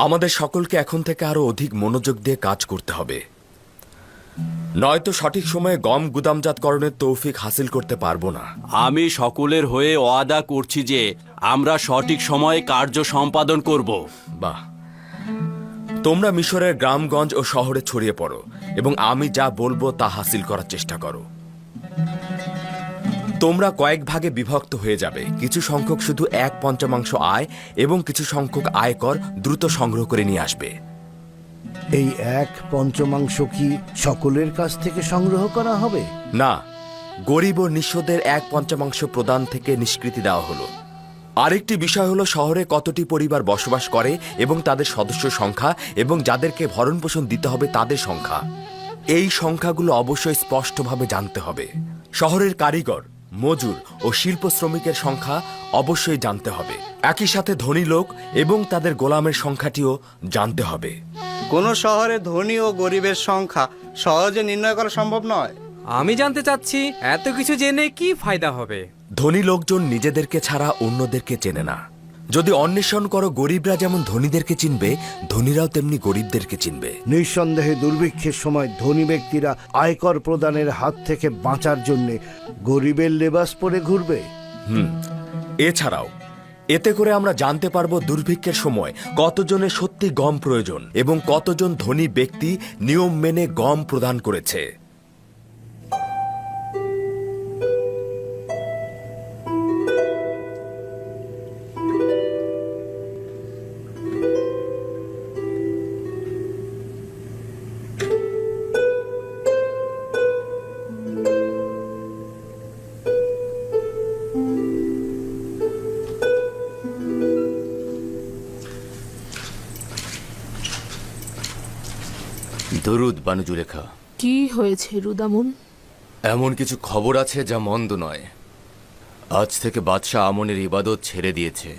আমাদের সকলকে এখন থেকে আরও অধিক মনোযোগ দিয়ে কাজ করতে হবে। নয়তো সঠিক সময়ে গম গুদামজাতকরণের তৌফিক হাসিল করতে পারব না। আমি সকলের হয়ে ওয়াদা করছি যে আমরা সঠিক সময়ে কার্য সম্পাদন করব। বাহ। তোমরা মিশরের গ্রামগঞ্জ ও শহরে ছড়িয়ে পড়ো এবং আমি যা বলব তা হাসিল করার চেষ্টা করো। তোমরা কয়েক ভাগে বিভক্ত হয়ে যাবে। কিছু সংখ্যক শুধু এক পঞ্চমাংশ আয় এবং কিছু সংখ্যক আয়কর দ্রুত সংগ্রহ করে নিয়ে আসবে। এই এক পঞ্চমাংশ কি সকলের কাছ থেকে সংগ্রহ করা হবে? না গরিব ও নিঃস্বদের এক পঞ্চমাংশ প্রদান থেকে নিষ্কৃতি দেওয়া হলো। আরেকটি বিষয় হলো শহরে কতটি পরিবার বসবাস করে এবং তাদের সদস্য সংখ্যা এবং যাদেরকে ভরণ পোষণ দিতে হবে তাদের সংখ্যা। এই সংখ্যাগুলো অবশ্যই স্পষ্টভাবে জানতে হবে। শহরের কারিগর মজুর ও শিল্প শ্রমিকের সংখ্যা অবশ্যই জানতে হবে। একই সাথে ধনী লোক এবং তাদের গোলামের সংখ্যাটিও জানতে হবে। কোন শহরে ধনী ও গরিবের সংখ্যা সহজে নির্ণয় করা সম্ভব নয়? আমি জানতে চাচ্ছি এত কিছু জেনে কি ফায়দা হবে? ধনী লোকজন নিজেদেরকে ছাড়া অন্যদেরকে চেনে না। যদি অন্বেষণ করো গরিবরা যেমন ধনীদেরকে চিনবে ধনীরাও তেমনি গরিবদেরকে চিনবে। নিঃসন্দেহে দুর্ভিক্ষের সময় ধনী ব্যক্তিরা আয়কর প্রদানের হাত থেকে বাঁচার জন্য গরিবের লেবাস পরে ঘুরবে। হুম এছাড়াও এতে করে আমরা জানতে পারব দুর্ভিক্ষের সময় কতজনের সত্যি গম প্রয়োজন এবং কতজন ধনী ব্যক্তি নিয়ম মেনে গম প্রদান করেছে। দরুদ বানু জুলেখা কি হয়েছে রুদামুন? এমন কিছু খবর আছে যা মন্দ নয়। আজ থেকে বাদশাহ আমনের ইবাদত ছেড়ে দিয়েছে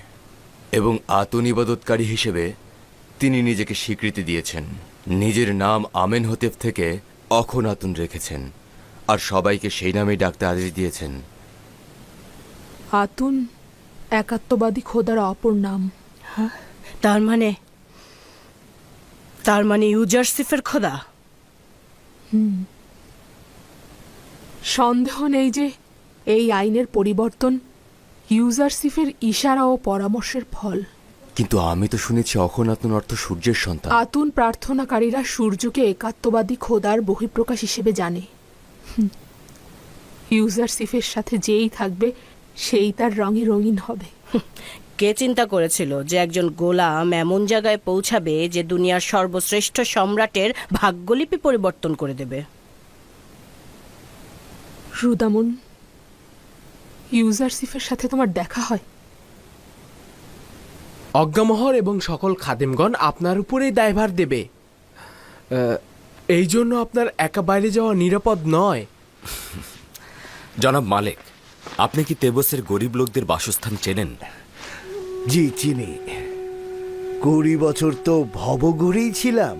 এবং আতন ইবাদতকারী হিসেবে তিনি নিজেকে স্বীকৃতি দিয়েছেন। নিজের নাম আমেন হতেফ থেকে অখন আতুন রেখেছেন আর সবাইকে সেই নামেই ডাকতে আদেশ দিয়েছেন। আতুন একাত্মবাদী খোদার অপর নাম। তার মানে তার মানে ইউজারসিফের খোদা? সন্দেহ নেই যে এই আইনের পরিবর্তন ইউজারসিফের ইশারা ও পরামর্শের ফল। কিন্তু আমি তো শুনেছি অখন আতুন অর্থ সূর্যের সন্তান। আতুন প্রার্থনাকারীরা সূর্যকে একাত্মবাদী খোদার বহিঃপ্রকাশ হিসেবে জানে। হুম। ইউজারসিফের সাথে যেই থাকবে সেই তার রঙে রঙিন হবে। কে চিন্তা করেছিল যে একজন গোলাম এমন জায়গায় পৌঁছাবে যে দুনিয়ার সর্বশ্রেষ্ঠ সম্রাটের ভাগ্যলিপি পরিবর্তন করে দেবে? রুদামুন ইউজারসিফের সাথে তোমার দেখা হয়? অজ্ঞামহর এবং সকল খাদেমগণ আপনার উপরেই দায়ভার দেবে। এই জন্য আপনার একা বাইরে যাওয়া নিরাপদ নয়। জনাব মালিক আপনি কি তেবসের গরিব লোকদের বাসস্থান চেনেন? জি চিনি। কুড়ি বছর তো ভবঘুরেই ছিলাম।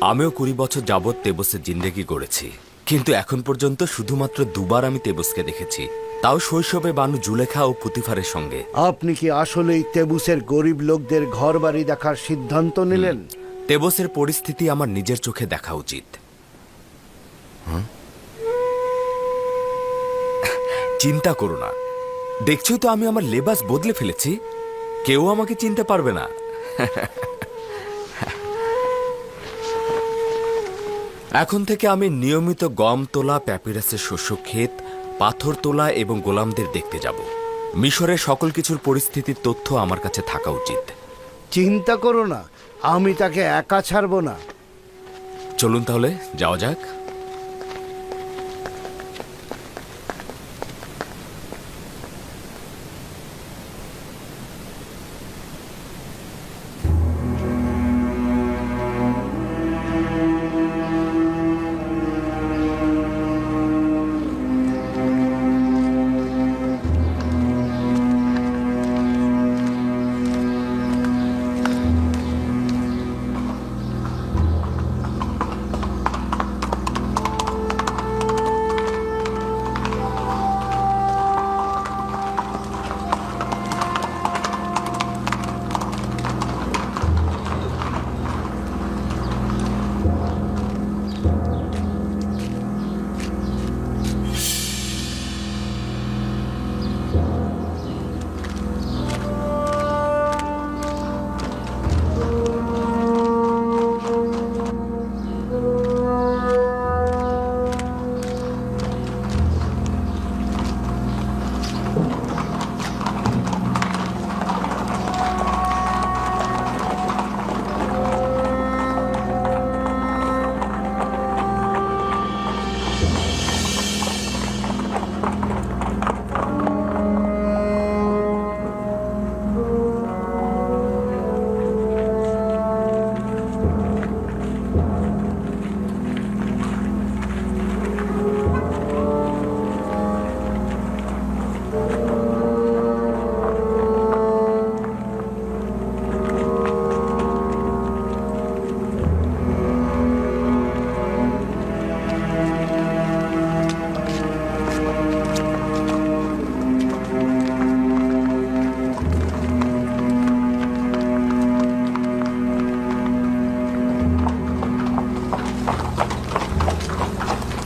আমিও কুড়ি বছর যাবৎ তেবসের জিন্দেগি গড়েছি কিন্তু এখন পর্যন্ত শুধুমাত্র দুবার আমি তেবসকে দেখেছি। তাও শৈশবে বানু জুলেখা ও পুতিফারের সঙ্গে। আপনি কি আসলেই তেবুসের গরিব লোকদের ঘর বাড়ি দেখার সিদ্ধান্ত নিলেন? তেবসের পরিস্থিতি আমার নিজের চোখে দেখা উচিত। চিন্তা করো না। দেখছোই তো আমি আমার লেবাস বদলে ফেলেছি। কেউ আমাকে চিনতে পারবে না। এখন থেকে আমি নিয়মিত গম তোলা প্যাপিরাসের শস্য ক্ষেত পাথর তোলা এবং গোলামদের দেখতে যাব। মিশরের সকল কিছুর পরিস্থিতির তথ্য আমার কাছে থাকা উচিত। চিন্তা করো না আমি তাকে একা ছাড়বো না। চলুন তাহলে যাওয়া যাক।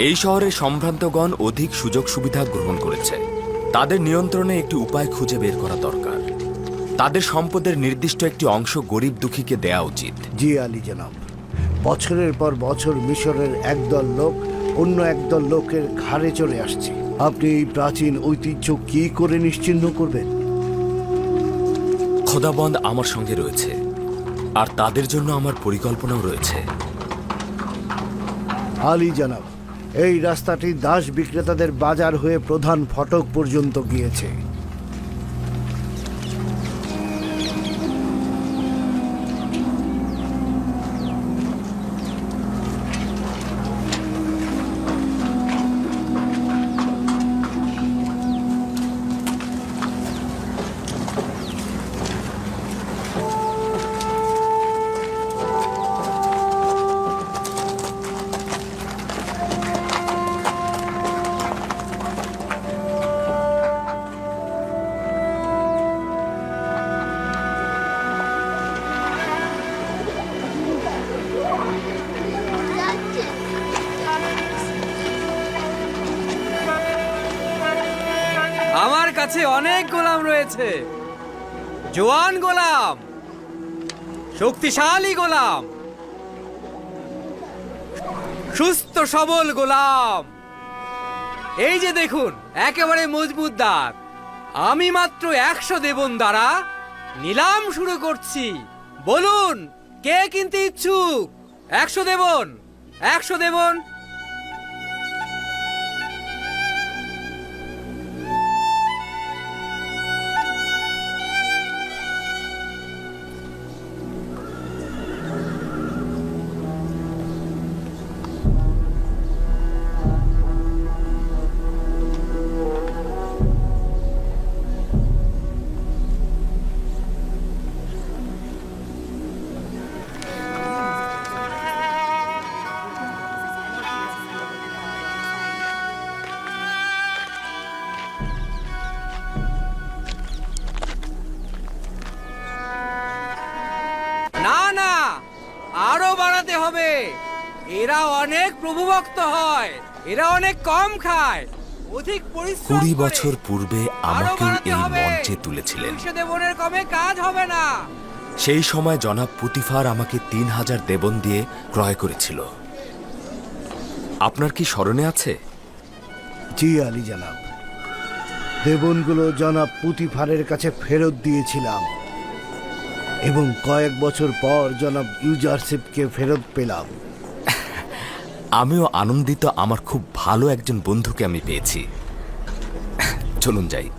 এই শহরের সম্ভ্রান্তগণ অধিক সুযোগ সুবিধা গ্রহণ করেছে। তাদের নিয়ন্ত্রণে একটি উপায় খুঁজে বের করা দরকার। তাদের সম্পদের নির্দিষ্ট একটি অংশ গরিব দুঃখীকে দেয়া উচিত। জি আলী জনাব বছরের পর বছর মিশরের একদল লোক অন্য একদল লোকের ঘাড়ে চলে আসছে। আপনি এই প্রাচীন ঐতিহ্য কি করে নিশ্চিহ্ন করবেন? খোদাবন্দ আমার সঙ্গে রয়েছে আর তাদের জন্য আমার পরিকল্পনাও রয়েছে। আলী জানাব এই রাস্তাটি দাস বিক্রেতাদের বাজার হয়ে প্রধান ফটক পর্যন্ত গিয়েছে। কাছে অনেক গোলাম রয়েছে। জোয়ান গোলাম, শক্তিশালী গোলাম, সুস্থ, সবল গোলাম। এই যে দেখুন, একেবারে মজবুত দাঁত আমি মাত্র একশো দেবন দ্বারা নিলাম শুরু করছি। বলুন, কে কিনতে ইচ্ছুক? একশো দেবন একশো দেবন এরা অনেক প্রভুভক্ত হয়। এরা অনেক কম খায়। অধিক পরিশ্রম কুড়ি। বছর পূর্বে বাড়াতে এই। মঞ্চে তুলেছিলেন। দেবনের কমে কাজ হবে না। সেই সময় জনাব পুতিফার আমাকে তিন হাজার দেবন দিয়ে ক্রয় করেছিল। আপনার কি স্মরণে আছে? জি আলী জানাব। দেবনগুলো জনাব পুতিফারের কাছে ফেরত দিয়েছিলাম। এবং কয়েক বছর পর জনাব ইউজারশিপকে ফেরত পেলাম। আমিও আনন্দিত আমার খুব ভালো একজন বন্ধুকে আমি পেয়েছি। চলুন যাই।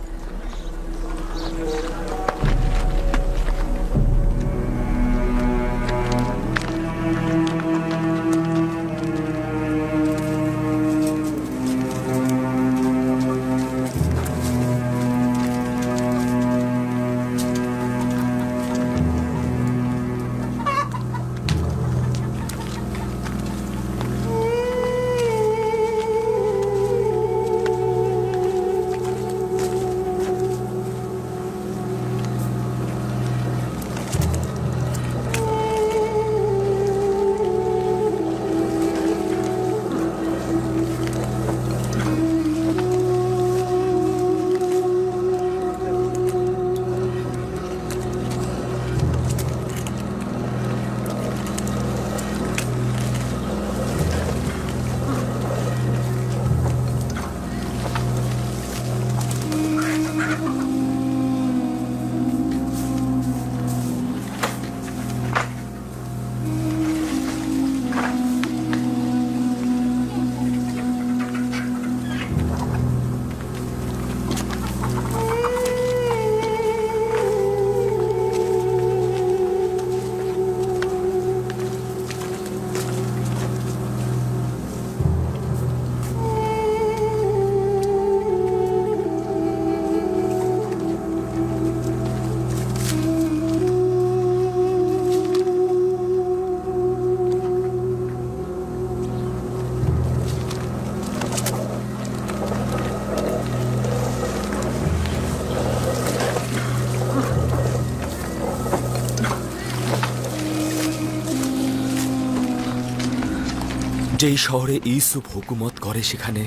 যেই শহরে ইউসুফ হুকুমত করে সেখানে,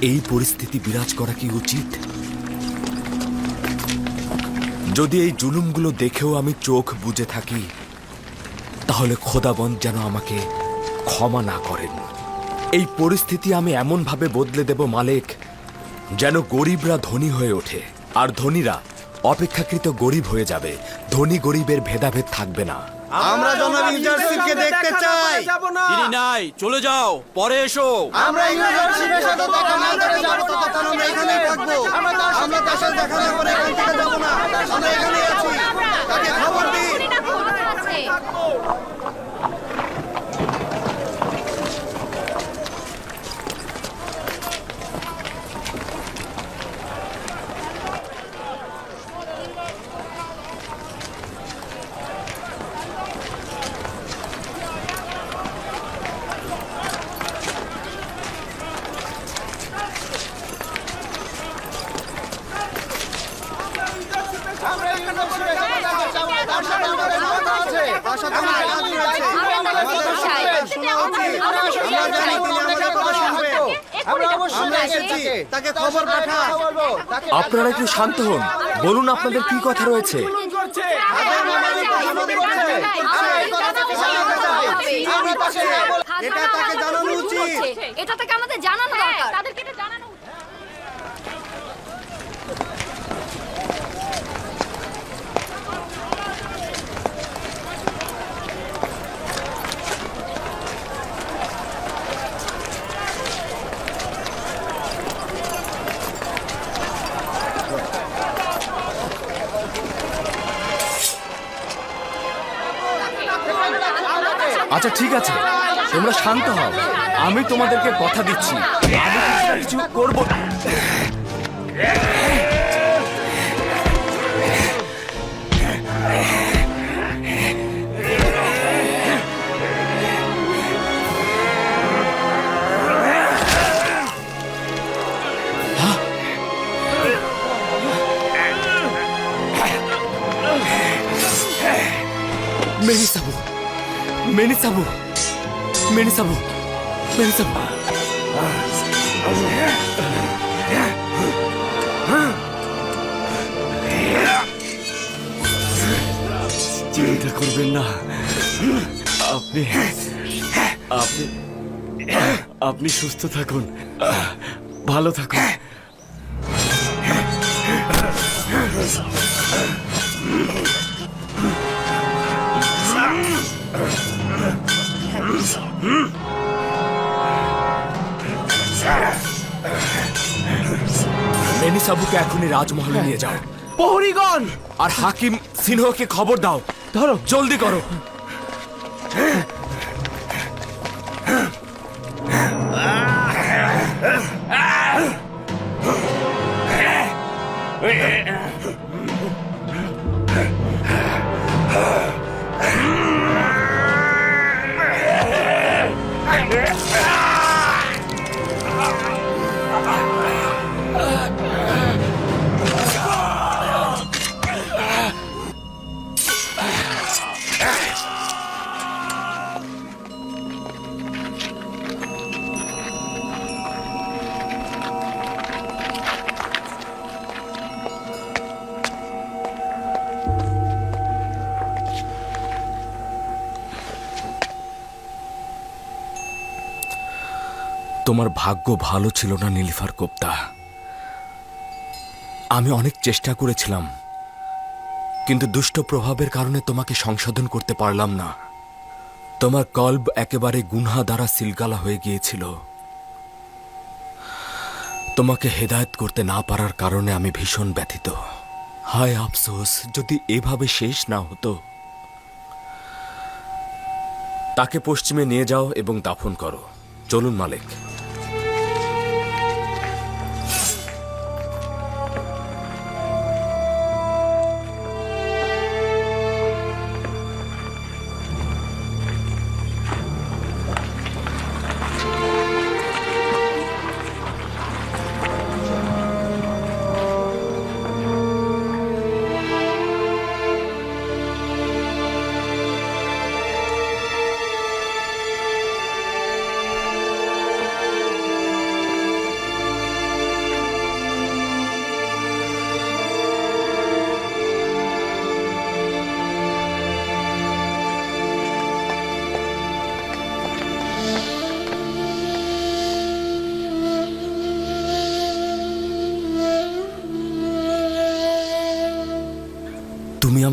এই পরিস্থিতি বিরাজ করা কি উচিত? যদি এই জুলুমগুলো দেখেও আমি চোখ বুজে থাকি, তাহলে খোদাবন্ধ যেন আমাকে ক্ষমা না করেন। এই পরিস্থিতি আমি এমনভাবে বদলে দেব মালিক, যেন গরিবরা ধনী হয়ে ওঠে, আর ধনীরা অপেক্ষাকৃত গরিব হয়ে যাবে। ধনী গরিবের ভেদাভেদ থাকবে না। আমরা জনাব ইউজারশিপকে দেখতে চাই। তিনি নাই চলে যাও পরে এসো। আমরা ইউজারশিপের সাথে দেখা না করে যাব ততক্ষণ আমরা এখানেই থাকব। আমরা তার সাথে দেখা না করে এখান থেকে যাব না। আমরা এখানেই আছি। তাকে খবর দিন তার সাথে আমাদের কাজ রয়েছে আমাদের সবার শোনা উচিত আমরা জানি তিনি আমাদের কথা শুনবে আমরা এসেছি তাকে খবর পাঠা আপনারা একটু শান্ত হন। বলুন আপনাদের কি কথা রয়েছে। এটা তাকে জানানো উচিত। এটা তাকে আমাদের জানানো দরকার। তাদেরকে এটা জানানো আচ্ছা ঠিক আছে। তোমরা শান্ত হও। আমি তোমাদেরকে কথা দিচ্ছি। আমি কিছু না কিছু করব। মেনি সাবু মেনি সাবু মেনি সাবু চিন্তা করবেন না। আপনি আপনি আপনি সুস্থ থাকুন। ভালো থাকুন। মেনি সাবুকে এখনই রাজমহলে নিয়ে যাও। প্রহরীগণ! আর হাকিম সিনহকে খবর দাও। ধরো। জলদি করো। তোমার ভাগ্য ভালো ছিল না, নীলিফার কোপ্তা। আমি অনেক চেষ্টা করেছিলাম, কিন্তু দুষ্ট প্রভাবের কারণে তোমাকে সংশোধন করতে পারলাম না। তোমার কল্ব একেবারে গুনহা দ্বারা সিলগালা হয়ে গিয়েছিল। তোমাকে হেদায়েত করতে না পারার কারণে আমি ভীষণ ব্যথিত। হায় আফসোস, যদি এভাবে শেষ না হতো, তাকে পশ্চিমে নিয়ে যাও এবং দাফন করো। চলুন মালিক।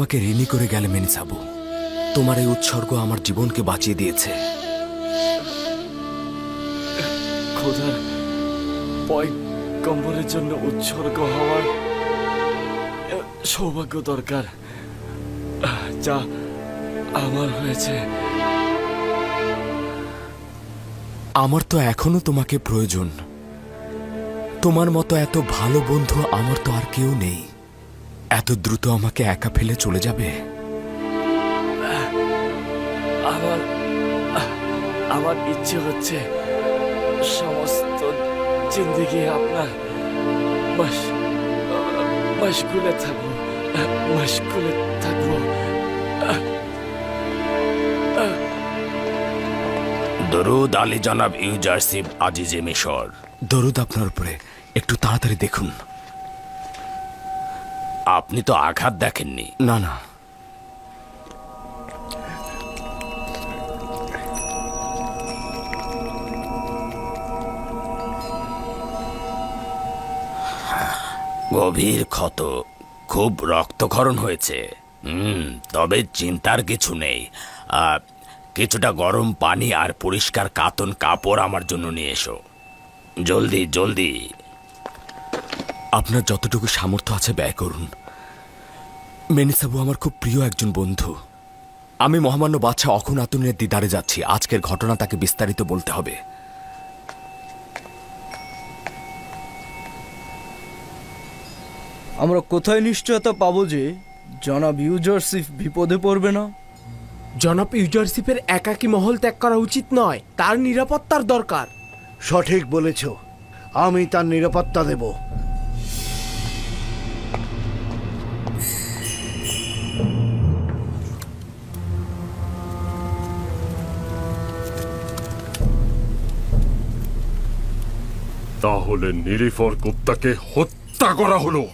তুমি আমাকে ঋণী করে গেলে মেনিসাবু তোমার এই উৎসর্গ আমার জীবনকে বাঁচিয়ে দিয়েছে। খোদার পয়গম্বরের জন্য উৎসর্গ হওয়ার সৌভাগ্য দরকার যা আমার হয়েছে। আমার তো এখনও তোমাকে প্রয়োজন। তোমার মতো এত ভালো বন্ধু আমার তো আর কেউ নেই। এত দ্রুত আমাকে একা ফেলে চলে যাবে? আমার আমার ইচ্ছে হচ্ছে সমস্ত জিন্দিগি আপনার বাস মাসগুলে থাকব মাসগুলে থাকব। দরুদ আলী জনাব ইউজারশিপ আজিজে মিশর। দরুদ আপনার উপরে একটু তাড়াতাড়ি দেখুন। আপনি তো আঘাত দেখেননি। না না। গভীর ক্ষত খুব রক্তক্ষরণ হয়েছে। হুম তবে চিন্তার কিছু নেই। আহ, কিছুটা গরম পানি আর পরিষ্কার কাতন কাপড় আমার জন্য নিয়ে এসো। জলদি জলদি। আপনার যতটুকু সামর্থ্য আছে ব্যয় করুন। মেনিসাবু আমার খুব প্রিয় একজন বন্ধু। আমি মহামান্য বাচ্চা অখন আতুনের দিদারে যাচ্ছি। আজকের ঘটনা তাকে বিস্তারিত বলতে হবে। আমরা কোথায় নিশ্চয়তা পাবো যে জনাব ইউজারসিফ বিপদে পড়বে না? জনাব ইউজারশিপের একাকী মহল ত্যাগ করা উচিত নয়। তার নিরাপত্তার দরকার। সঠিক বলেছ। আমি তার নিরাপত্তা দেব। তাহলে নিরিফর কুত্তাকে হত্যা করা হলো।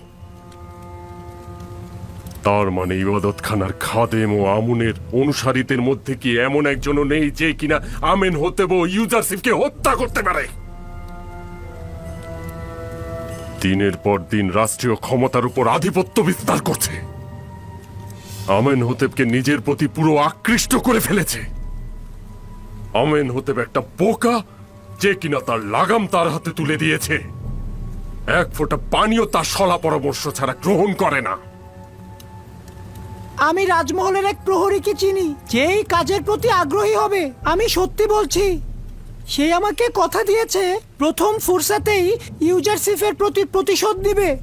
তার মানে ইবাদতখানার খাদেম ও আমুনের অনুসারীদের মধ্যে কি এমন একজনও নেই যে কিনা আমেন হতে বো ইউজারশিপকে হত্যা করতে পারে? দিনের পর দিন রাষ্ট্রীয় ক্ষমতার উপর আধিপত্য বিস্তার করছে। আমেন হোতেবকে নিজের প্রতি পুরো আকৃষ্ট করে ফেলেছে। আমেন হোতেব একটা বোকা যে কিনা তার লাগাম তার হাতে তুলে দিয়েছে। এক ফোঁটা পানিও তার সলা পরামর্শ ছাড়া গ্রহণ করে না। আমি রাজমহলের এক প্রহরীকে চিনি যেই কাজের প্রতি আগ্রহী হবে আমি সত্যি বলছি। সে আমাকে কথা দিয়েছে প্রথম ফুরসাতেই ইউজারসিফের প্রতি প্রতিশোধ দিবে।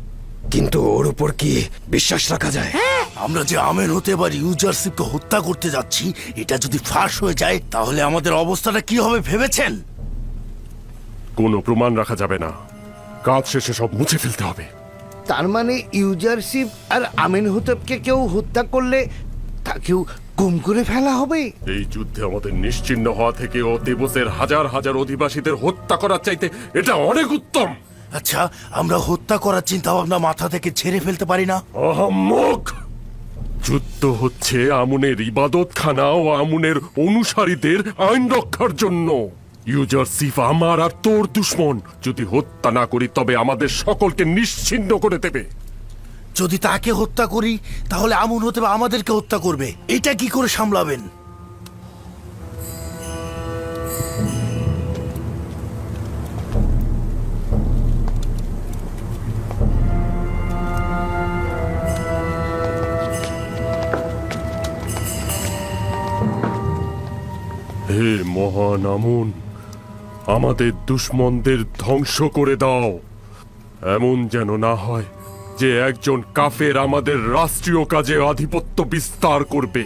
কিন্তু ওর উপর কি বিশ্বাস রাখা যায়? হ্যাঁ। আমরা যে আমের হতে এবার ইউজারশিপকে হত্যা করতে যাচ্ছি এটা যদি ফাঁস হয়ে যায় তাহলে আমাদের অবস্থাটা কি হবে ভেবেছেন? কোনো প্রমাণ রাখা যাবে না। কাজ শেষে সব মুছে ফেলতে হবে। তার মানে ইউজারশিপ আর আমিন হুতেবকে কেউ হত্যা করলে তাকেও গুম করে ফেলা হবে? এই যুদ্ধে আমাদের নিশ্চিন্ন হওয়া থেকে ও দেবসের হাজার হাজার অধিবাসীদের হত্যা করার চাইতে এটা অনেক উত্তম। আচ্ছা আমরা হত্যা করার চিন্তা ভাবনা মাথা থেকে ছেড়ে ফেলতে পারি না? আহাম্মক যুদ্ধ হচ্ছে আমুনের ইবাদতখানা ও আমুনের অনুসারীদের আইন রক্ষার জন্য। ইউজারসিফ আমার আর তোর দুশ্মন। যদি হত্যা না করি তবে আমাদের সকলকে নিশ্চিন্ন করে দেবে। যদি তাকে হত্যা করি তাহলে আমুন হতে বা আমাদেরকে হত্যা করবে। এটা কি করে সামলাবেন? হে মহান আমুন আমাদের দুশ্মনদের ধ্বংস করে দাও। এমন যেন না হয় যে একজন কাফের আমাদের রাষ্ট্রীয় কাজে আধিপত্য বিস্তার করবে।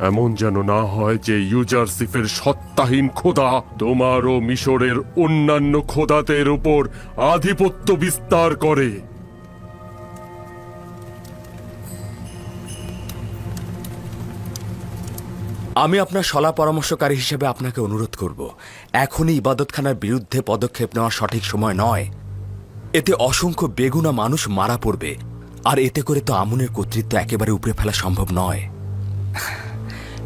এমন যেন না হয় যে ইউজারসিফের সত্তাহীন খোদা তোমার ও মিশরের অন্যান্য খোদাদের উপর আধিপত্য বিস্তার করে। আমি আপনার সলা পরামর্শকারী হিসেবে আপনাকে অনুরোধ করব। এখনই ইবাদতখানার বিরুদ্ধে পদক্ষেপ নেওয়া সঠিক সময় নয়। এতে অসংখ্য বেগুনা মানুষ মারা পড়বে আর এতে করে তো আমুনের কর্তৃত্ব একেবারে উপরে ফেলা সম্ভব নয়।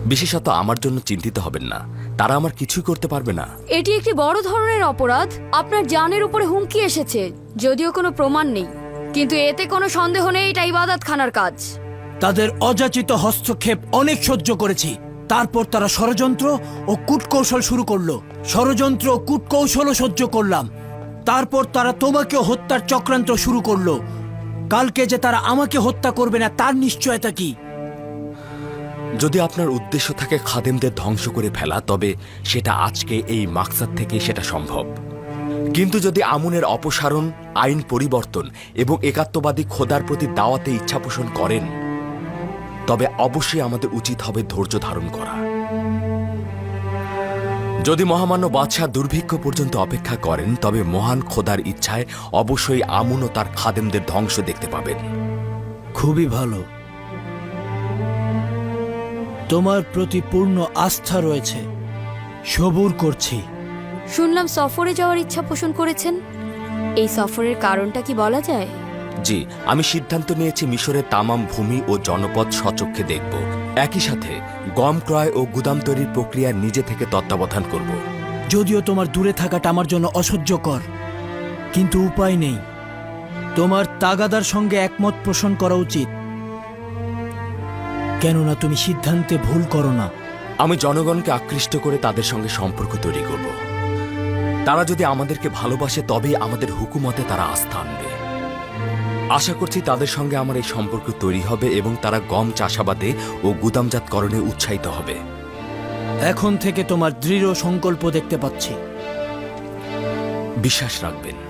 বিশেষত আমার জন্য চিন্তিত হবেন না। তারা আমার কিছুই করতে পারবে না। এটি একটি বড় ধরনের অপরাধ। আপনার জানের উপরে হুমকি এসেছে যদিও কোনো প্রমাণ নেই। কিন্তু এতে কোনো সন্দেহ নেই এটা ইবাদত খানার কাজ। তাদের অযাচিত হস্তক্ষেপ অনেক সহ্য করেছি। তারপর তারা ষড়যন্ত্র ও কূটকৌশল শুরু করল। ষড়যন্ত্র ও কূটকৌশলও সহ্য করলাম। তারপর তারা তোমাকে হত্যার চক্রান্ত শুরু করল। কালকে যে তারা আমাকে হত্যা করবে না, তার নিশ্চয়তা কি? যদি আপনার উদ্দেশ্য থাকে খাদেমদের ধ্বংস করে ফেলা, তবে সেটা আজকে এই মাকসাদ থেকে সেটা সম্ভব। কিন্তু যদি আমুনের অপসারণ, আইন পরিবর্তন এবং একাত্মবাদী খোদার প্রতি দাওয়াতে ইচ্ছা পোষণ করেন তবে অবশ্যই আমাদের উচিত হবে ধৈর্য ধারণ করা। যদি মহামান্য বাদশাহ দুর্ভিক্ষ পর্যন্ত অপেক্ষা করেন তবে মহান খোদার ইচ্ছায় অবশ্যই আমুন ও তার খাদেমদের ধ্বংস দেখতে পাবেন। খুবই ভালো। তোমার প্রতি পূর্ণ আস্থা রয়েছে। সবুর করছি। শুনলাম সফরে যাওয়ার ইচ্ছা পোষণ করেছেন। এই সফরের কারণটা কি বলা যায়? জি আমি সিদ্ধান্ত নিয়েছি মিশরের তামাম ভূমি ও জনপদ সচক্ষে দেখব। একই সাথে গম ক্রয় ও গুদাম তৈরির প্রক্রিয়া নিজে থেকে তত্ত্বাবধান করব। যদিও তোমার দূরে থাকাটা আমার জন্য অসহ্যকর কিন্তু উপায় নেই। তোমার তাগাদার সঙ্গে একমত পোষণ করা উচিত। কেননা তুমি সিদ্ধান্তে ভুল করো না। আমি জনগণকে আকৃষ্ট করে তাদের সঙ্গে সম্পর্ক তৈরি করব। তারা যদি আমাদেরকে ভালোবাসে তবেই আমাদের হুকুমতে তারা আস্থা আনবে আশা করছি তাদের সঙ্গে আমার এই সম্পর্ক তৈরি হবে এবং তারা গম চাষাবাদে ও গুদামজাতকরণে উৎসাহিত হবে। এখন থেকে তোমার দৃঢ় সংকল্প দেখতে পাচ্ছি। বিশ্বাস রাখবেন।